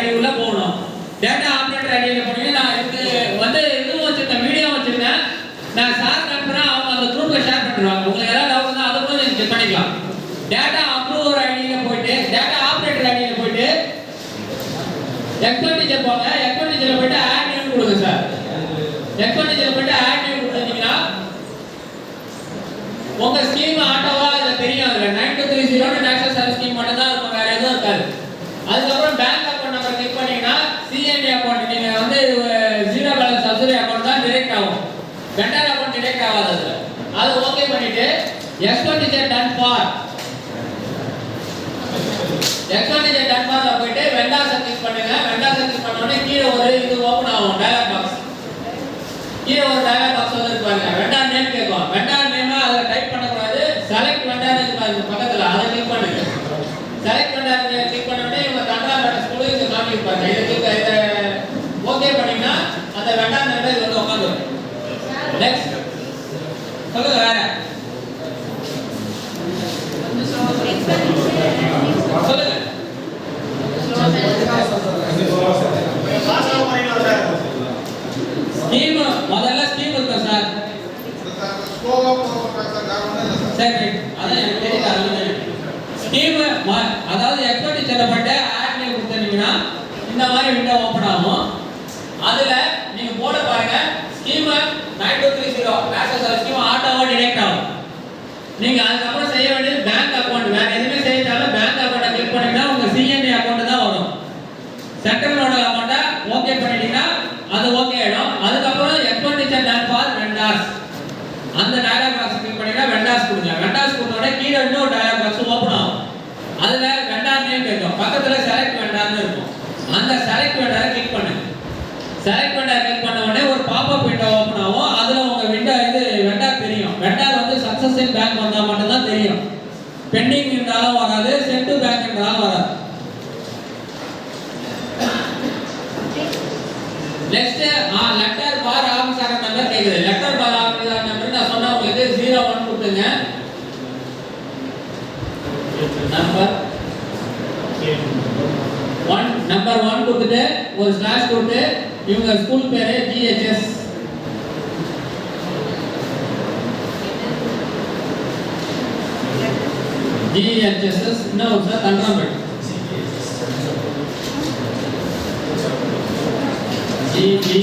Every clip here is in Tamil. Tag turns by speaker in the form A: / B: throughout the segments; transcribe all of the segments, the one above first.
A: ஐடி போகணும். டேட்டா ஆப்ரேட்டர் ஐடியில் போனீங்கன்னா நான் இதுக்கு வந்து இதுவும் வச்சுருக்கேன் வீடியோ வச்சுருந்தேன் நான் ஷேர் பண்ணுறேன் அவங்க அந்த குரூப்பில் ஷேர் பண்ணுவாங்க உங்களுக்கு ஏதாவது டவுட் இருந்தால் அதை கூட நீங்கள் செக் பண்ணிக்கலாம். டேட்டா அப்ரூவர் ஐடியில் போயிட்டு டேட்டா ஆப்ரேட்டர் ஐடியில் போயிட்டு எக்ஸ்பெண்டிச்சர் போங்க. எக்ஸ்பெண்டிச்சரில் போயிட்டு ஆட் கொடுங்க சார் எக்ஸ்பெண்டிச்சர் போயிட்டு ஆட் நேம் கொடுத்தீங்கன்னா உங்க ஸ்கீம் ஆட்டோவா இதுல தெரியும் அதுல nine two three zero national service scheme மட்டும் தான் இருக்கும் வேற எதுவும் இருக்காது அதுக்கப்புறம் பேங்க் அக்கௌண்ட் நம்பர் கிளிக் பண்ணீங்கன்னா சிஎன்டி அக்கௌண்ட் நீங்க வந்து ஜீரோ பேலன்ஸ் சப்சிடி அக்கௌண்ட் தான் டிரெக்ட் ஆகும் வெண்டர் அக்கௌண்ட் டிரெக்ட் ஓகே பண்ணிட்டு expenditure done for expenditure done ஃபார்ல போயிட்டு வெண்டார் கிளிக் பண்ணுங்க. வெண்டார் கிளிக் பண்ண உடனே கீழே ஒரு இது ஓபன் ஆகும் டயலாக் பாக்ஸ் கீழே ஒரு டயலாக் பாக்ஸ் வந்து பாருங்க. வெண்டார் நேம் கேட்கும். வெண்டார் நேம் அதுல டைப் பண்ணக்கூடாது. செலக்ட் வெண்டார் பாருங்க பக்கத்துல. அதை கிளிக் பண்ணுங்க செலக்ட் வெண்டார் கிளிக் பண்ண உடனே இவங்க கண்ட்ரா பேட்டர் ஸ்கூல் இங்க காமிக்க இதை கிளிக் இதை ஓகே பண்ணீங்கன்னா அந்த வெண்டார் நேம் இது வந்து உட்காந்துரும் நெக்ஸ்ட் சொல்லுங்க. வேற சொல்லுங்க. ஸ்கீம் முதல்ல ஸ்கீம் இருக்கா சார்? சரி ரைட். அதான் எனக்கு தெரியல அதுதான் ஸ்கீம் அதாவது எக்ஸ்பெண்டிச்சர்ல பட்டு ஆட் கொடுத்துருந்தீங்கன்னா இந்த மாதிரி விண்டோ ஓப்பன் ஆகும். அதுல நீங்க போட பாருங்க scheme nine two three zero national scheme ஆட்டோவா detect ஆகும் நீங்க அதுக்கப்புறம் செய்ய வேண்டியது பேங்க் அக்கவுண்ட் வேற எதுவுமே செய்யறதால பேங்க் அக்கவுண்ட்டை கிளிக் பண்ணீங்கன்னா உங்க சிஎன்ஏ அக்கவுண்ட் தான் வரும் சென்ட்ரலோட அக்கௌண்ட்டை ஓகே பண்ணிட்டீங்கன்னா அது ஓகே ஆயிடும் அதுக்கப்புறம் எக்ஸ்பெண்டிச்சர் டன் ஃபார் வெண்டார்ஸ் அந்த டயலாக் பாக்ஸ் கிளிக் பண்ணீங்கன்னா வெண்டாஸ் கொடுங்க வெண்டாஸ் கொடுத்தோட உடனே கீழே இன்னொரு டயலாக் பாக்ஸ் ஓப்பன் ஆகும். அதுல வெண்டார் நேம் கேட்கும். பக்கத்துல செலக்ட் வெண்டார்னு இருக்கும். அந்த செலக்ட் வெண்டாரை கிளிக் பண்ணுங்க. செலக்ட் வெண்டார் கிளிக் பண்ண உடனே ஒரு பாப்அப் விண்டோ ஓப்பன் ஆகும். அதுல உங்க விண்டோ இது வெண்டார் தெரியும். வெண்டார் வந்து சக்சஸ் இன் பேங்க் வந்தா மட்டும் தான் தெரியும். பெண்டிங் இருந்தாலும் வராது. சென்ட் பேங்க் இருந்தாலும் வராது next ah letter for officer number கேக்குது லெட்டர் பார் ஆஃபீஸர் நம்பர் நான் சொன்ன உங்களுக்கு ஜீரோ ஒன் கொடுத்துங்க நம்பர் ஒன் நம்பர் ஒன் கொடுத்துட்டு ஒரு ஸ்லாஷ் கொடுத்து இவங்க ஸ்கூல் பேரு ஜிஹெச்எஸ் ஜிஹெச்எஸ்எஸ் இன்னும் ஒரு sir Thandarampet GB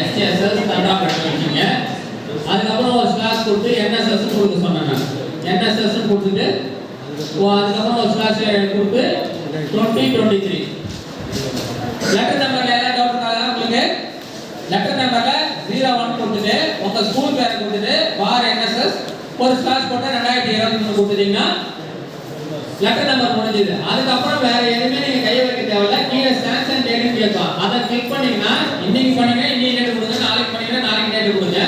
A: SSS Thandarampet வச்சுங்க அதுக்கப்புறம் ஒரு ஸ்லாஷ் கொடுத்து என்எஸ்எஸ் கொடுக்க சொன்னேன் என்எஸ்எஸ் கொடுத்துட்டு ஓ, அதுக்கப்புறம் ஒரு ஸ்லாஷ் கொடுத்து டுவெண்ட்டி டுவெண்ட்டி த்ரீ லெட்டர் நம்பர்ல எல்லாம் டவுட் இருக்காங்க உங்களுக்கு லெட்டர் நம்பர்ல ஜீரோ ஒன் கொடுத்துட்டு உங்க ஸ்கூல் பேர் கொடுத்துட்டு பார் என்எஸ்எஸ் ஒரு ஸ்லாஷ் போட்டு ரெண்டாயிரத்தி இருபத்தி மூணு கொடுத்துட்டீங்கன்னா லெட்டர் நம்பர் முடிஞ்சது. அதுக்கப்புறம் வேற எதுவுமே நீங்க கையை வைக்க தேவையில்ல. கீழே சாங்ஷன் டேட்னு கேட்கும் அதை கிளிக் பண்ணீங்கன்னா இன்னைக்கு பண்ணீங்க இன்னைக்கு டேட் கொடுங்க நாளைக்கு பண்ணீங்கன்னா நாளைக்கு டேட் கொடுங்க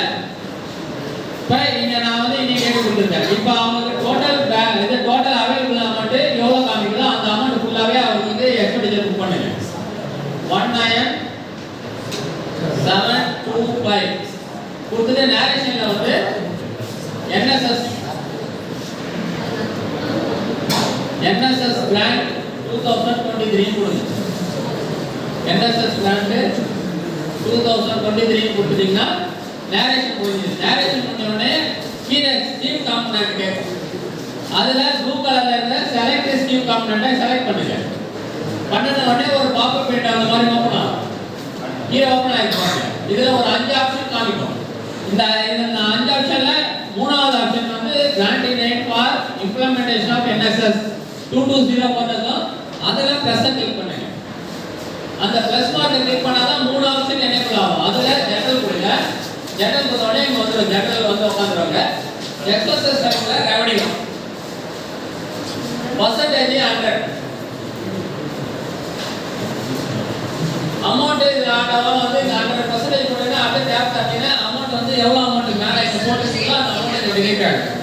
A: இப்போ இங்க நான் வந்து இன்னைக்கு டேட் கொடுத்துருக்கேன் இப்போ அவங்களுக்கு டோட்டல் இது டோட்டல் அவைலபிள் அமௌண்ட் எவ்வளோ காமிக்குதோ அந்த அமௌண்ட் ஃபுல்லாவே அவங்க வந்து எக்ஸ்பெண்டிச்சர் புக் பண்ணுங்க one nine seven two five கொடுத்துட்டு நேரேஷன்ல வந்து NSS NSS grant two thousand twenty three கொடுங்க NSS plant two thousand twenty three கொடுத்துட்டீங்கன்னா நேரேஷன் போயிடுது நேரேஷன் முடிஞ்ச உடனே கீழே ஸ்கீம் காம்பனண்ட் கேட்கும் அதில் ப்ளூ கலரில் இருந்த செலக்ட் ஸ்கீம் காம்பனண்ட்டை செலக்ட் பண்ணுங்க. பண்ணத உடனே ஒரு பாப்பப் விண்டோ அந்த மாதிரி ஓப்பன் ஆகும். கீழே ஓப்பன் ஆகிருப்பாங்க இதுல ஒரு அஞ்சு ஆப்ஷன் காமிக்கும். இந்த அஞ்சு ஆப்ஷனில் மூணாவது ஆப்ஷன் வந்து granting name for implementation of NSS two two zero போட்டதும் அதில் ப்ளஸ்ஸை கிளிக் பண்ணுங்க அந்த ப்ளஸ் மார்க்கை கிளிக் பண்ணாதான் மூணு ஆப்ஷன் எனேபிள் ஆகும். அதில் ஜெனரல் கொடுங்க ஜெனரல் கொடுத்தோடனே இங்கே வந்துடும் ஜெனரல் வந்து உட்காந்துருவாங்க எக்ஸசைஸ் டைமில் ரெவன்யூ பர்சன்டேஜ் ஹண்ட்ரட் அமௌண்ட் இது வந்து இந்த ஹண்ட்ரட் பர்சன்டேஜ் போட்டீங்கன்னா அப்படியே டேப் தட்டிங்கன்னா அமௌண்ட் வந்து எவ்வளோ அமௌண்ட் மேலே இந்த போட்டுருக்கீங்களோ அந்த அமௌண்ட் இப்படி டிலீட் ஆகிடும்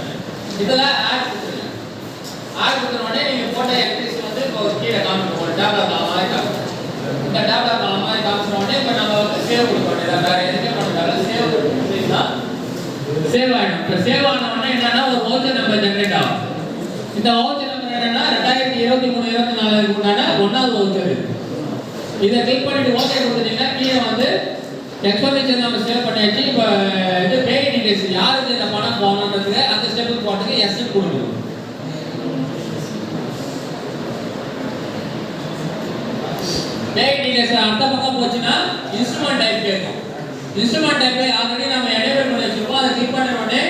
A: இதில் ஆட் கொடுத்துருங்க ஆட் கொடுத்துருவோடனே உடனே நீங்கள் போட்ட எலக்ட்ரிசிட்டி வந்து இப்போ கீழே காமிக்கும் ஒரு டேப்லெட் மாதிரி காமிக்கும் இந்த டேப்லெட் காலம் மாதிரி காமிச்ச உடனே இப்போ நம்ம வந்து சேவ் கொடுக்க வேண்டியது வேறு எதுவுமே பண்ண சேவ் கொடுத்தீங்கன்னா சேவ் ஆகிடும் இப்போ சேவ் ஆன உடனே என்னன்னா ஒரு வவுச்சர் நம்பர் ஜென்ரேட் ஆகும் இந்த வவுச்சர் நம்பர் என்னன்னா ரெண்டாயிரத்தி இருபத்தி மூணு இருபத்தி நாலுக்கு உண்டான ஒன்றாவது வவுச்சர் இதை கிளிக் பண்ணிட்டு ஓகே கொடுத்துட்டீங்கன்னா கீழே வந்து எக்ஸ்பெண்டிச்சர் நம்ம சேவ் பண்ணியாச்சு இப்போ இது பே டீடைல்ஸ் யாருக்கு இந்த பணம் போகணுன்றதுக்கு அந்த ஸ்டெப்புக்கு போகிறதுக்கு எஸ்எம் கொடுக்கணும் பே டீடைல்ஸ் அடுத்த பக்கம் போச்சுன்னா இன்ஸ்ட்ருமெண்ட் டைப் கேட்கும். இன்ஸ்ட்ருமெண்ட் டைப் ஆல்ரெடி நம்ம எனேபிள் பண்ணி வச்சிருப்போம் அதை கிளிக் பண்ண உடனே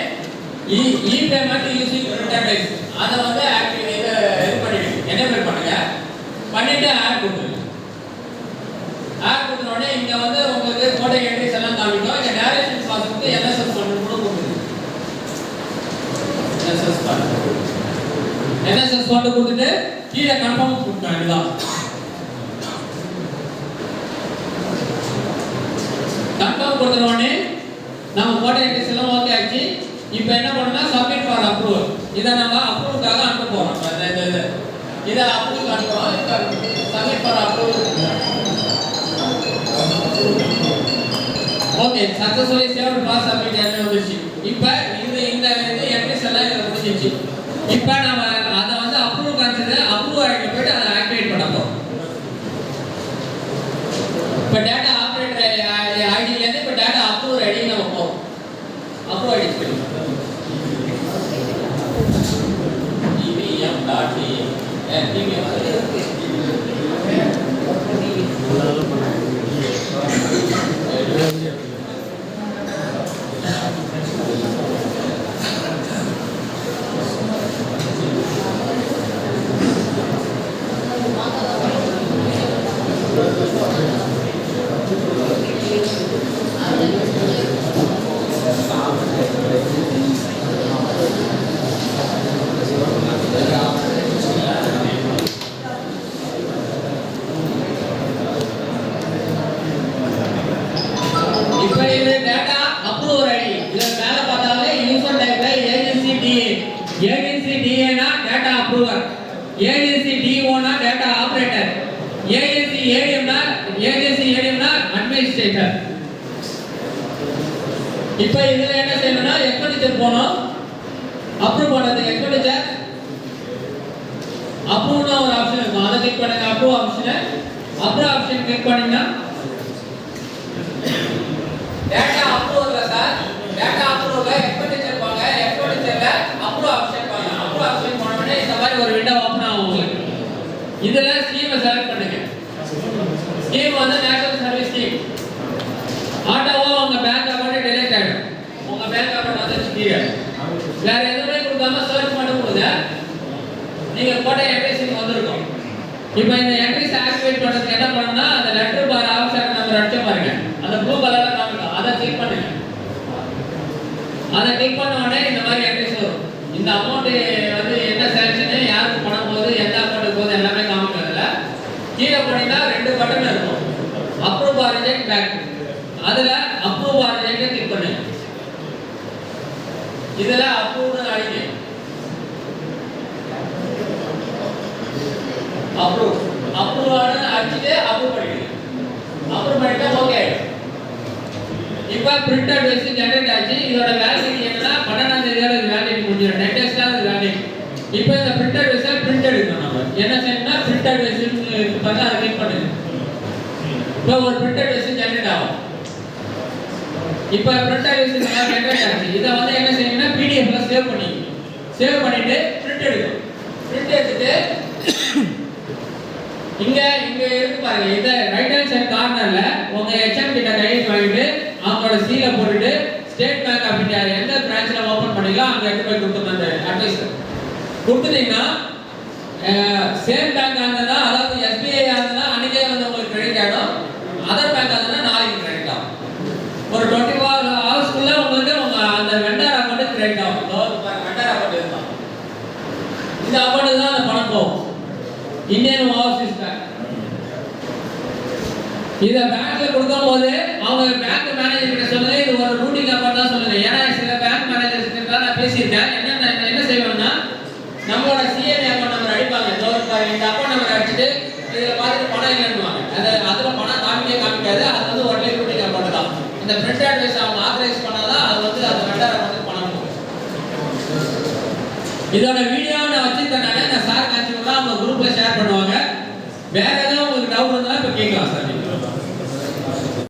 A: E E payment using return அதை வந்து ஆக்டிவ் இது இது பண்ணிடுங்க. எனேபிள் பண்ணுங்க. பண்ணிட்டு ஆட் கொடுத்துருங்க. ஆட் கொடுத்த உடனே இங்க வந்து உங்களுக்கு கோட்டை என்ட்ரிஸ் எல்லாம் காமிக்கும். இங்க டைரக்ஷன் பாஸ்க்கு என்எஸ்எஸ் பண்ணணும் கூட கொடுத்துருங்க. என்எஸ்எஸ் பண்ணு என்எஸ்எஸ் பண்ணு கொடுத்துட்டு கீழே கன்ஃபார்ம் கொடுக்க வேண்டியதான் கன்ஃபார்ம் நம்ம கோட்டை என்ட்ரிஸ் எல்லாம் ஓகே ஆச்சு. இப்போ என்ன பண்ணணும்னா சப்மிட் ஃபார் அப்ரூவல் இதை நம்ம அப்ரூவுக்காக அனுப்ப போகிறோம் இந்த இது இதை அப்ரூவ் அனுப்புறோம். Submit for approval okay successfully save pass submit எல்லாமே வந்துருச்சு இப்போ இந்த இந்த இது என்ட்ரிஸ் எல்லாம் இதில் முடிஞ்சிச்சு இப்போ நம்ம அதை வந்து அப்ரூவ் காமிச்சது அப்ரூவ் ஆகிட்டு போயிட்டு அதை ஆக்டிவேட் பண்ண போகிறோம் இப்போ டேட்டா ஆப்ரேட்டர் ஐடியிலேருந்து இப்போ டேட்டா அப்ரூவ் ஐடி நம்ம போகிறோம் அப்ரூவ் ஐடி சொல்லி டிவிஎம் டாட் டிவிஎம் இப்போ இது டேட்டா அப்ரூவர் ஐடி இதுல மேல பார்த்தாலே யூசர் டைப்ல ஏஜென்சி டிஏ ஏஜென்சி டிஏனா டேட்டா அப்ரூவர் ஏஜென்சி டிஓனா டேட்டா ஆபரேட்டர் ஏஜென்சி ஏடிஎம்னா ஏஜென்சி ஏடிஎம்னா அட்மினிஸ்ட்ரேட்டர் இப்ப இதுல என்ன செய்யணும்னா எக்ஸ்பெண்டிச்சர் போனோம். அப்ரூவ் பண்ணது எக்ஸ்பெண்டிச்சர் அப்ரூவ்னா ஒரு ஆப்ஷன் இருக்கும். அதை கிளிக் பண்ணுங்க. Approve option approve option click பண்ணீங்கன்னா டேட்டா அப்ரூவ் அப்ரூவல்ல சார் டேட்டா அப்ரூவ் அப்ரூவல்ல எக்ஸ்பெண்டிச்சர் பாங்க. எக்ஸ்பெண்டிச்சர்ல அப்ரூவ் ஆப்ஷன் போங்க. அப்ரூவ் ஆப்ஷன் போனோடனே இந்த மாதிரி ஒரு விண்டோ ஓபன் ஆகும் உங்களுக்கு. இதுல ஸ்கீமை செலக்ட் பண்ணுங்க. ஸ்கீம் வந்து நேஷனல் ஆட்டோவா உங்க பேங்க் அக்கௌண்ட் டெலிட் ஆயிடும். உங்க பேங்க் அக்கௌண்ட் வந்து கீழே வேற எதுவுமே கொடுக்காம சர்ச் பண்ணும்போது நீங்க போட்ட என்ட்ரிஸ் வந்திருக்கும். இப்போ இந்த என்ட்ரிஸ் ஆக்டிவேட் பண்றதுக்கு என்ன பண்ணா அந்த லெட்டர் பார் ஆப்ஷன் நம்பர் அடிச்சு பாருங்க. அந்த ப்ளூ கலர்ல காமிக்கும் அதை கிளிக் பண்ணுங்க. அதை கிளிக் பண்ண உடனே இந்த மாதிரி என்ட்ரிஸ் வரும். இந்த அமௌண்ட் வந்து என்ன சாங்ஷன் யாருக்கு பணம் போகுது எந்த அக்கௌண்ட்டுக்கு போகுது எல்லாமே காமிக்கிறதுல. கீழே போனீங்கன்னா ரெண்டு பட்டன் இருக்கும். அப்ரூவ் ஆர் ரிஜெக்ட் பேக் அதுல அப்ரூவ் ஆர் கிளிக் பண்ணுங்க இதுல அப்ரூவ்னு அடிங்க. அப்ரூவ் அப்ரூவ் ஆன அடிச்சுட்டு அப்ரூவ் பண்ணிடுங்க அப்ரூவ் பண்ணிட்டா ஓகே ஆயிடும். இப்போ அவுட் வச்சு ஜெனரேட் ஆச்சு. இதோட வேலிடிட்டி என்னன்னா பன்னெண்டாம் தேதியோட இது வேலிடிட்டி முடிஞ்சிடும். நெட் இது வேலிடிட்டி இப்போ இந்த பிரிண்டட் வெஸ்ட் பிரிண்ட் எடுக்கணும் நம்ம. என்ன செய்யணும்னா பிரிண்ட் அவுட் வச்சு பார்த்தா அதை கிளிக் பண்ணுங்க. இப்போ ஒரு பிரிண்ட் அவுட் வச்சு இப்போ பிரிண்ட் வெஸ்ட் நல்லா ஜெனரேட் இதை வந்து என்ன செய்யணும்னா பிடிஎஃப்ல சேவ் பண்ணி சேவ் பண்ணிட்டு பிரிண்ட் எடுக்கணும். பிரிண்ட் எடுத்துட்டு இங்க இங்க இருக்கு பாருங்க. இந்த ரைட் ஹேண்ட் சைடு கார்னர்ல உங்க ஹெச்எம் கிட்ட கையெழுத்து வாங்கிட்டு அவங்களோட சீல போட்டுட்டு ஸ்டேட் பேங்க் ஆஃப் இந்தியா எந்த பிரான்ச்ல ஓபன் பண்ணீங்களோ அங்க எடுத்து போய் கொடுத்து அந்த அட்வைஸ் கொடுத்துட்டீங்கன்னா சேம் பேங்க் ஆனதா அதாவது எஸ்பிஐ ஆனதா அன்னைக்கே வந்து உங்களுக்கு கிரெடிட் ஆயிடும் அதர் பேங்க் ஆனதா நாளைக்கு கிரெடிட் ஆகும் ஒரு டுவெண்ட்டி ஃபோர் ஹவர்ஸ்க்குள்ள உங்களுக்கு உங்க அந்த வெண்டர் அக்கௌண்ட் கிரெடிட் ஆகும் வெண்டர் அக்கௌண்ட் இருந்தான் இந்த அக்கௌண்ட் தான் அந்த பணம் போகும். இந்தியன் ஓவர்சீஸ் பேங்க் இதை பேங்க்ல கொடுக்கும் போது அவங்க பேங்க் மேனேஜர் கிட்ட சொல்லுங்க இது ஒரு ரூட்டிங் அக்கௌண்ட் தான் சொல்லுங்க. ஏன்னா சில பேங்க் மேனேஜர்ஸ் கிட்ட நான் பேசியிருக்கேன். என்ன நான் என்ன செய்வேன்னா நம்மளோட சிஎன்ஏ அக்கௌண்ட் நம்பர் அடிப்பாங்க. இந்த அக்கௌண்ட் நம்பர் அடிச்சுட்டு இதில் பார்த்துட்டு பணம் இல்லைன்னு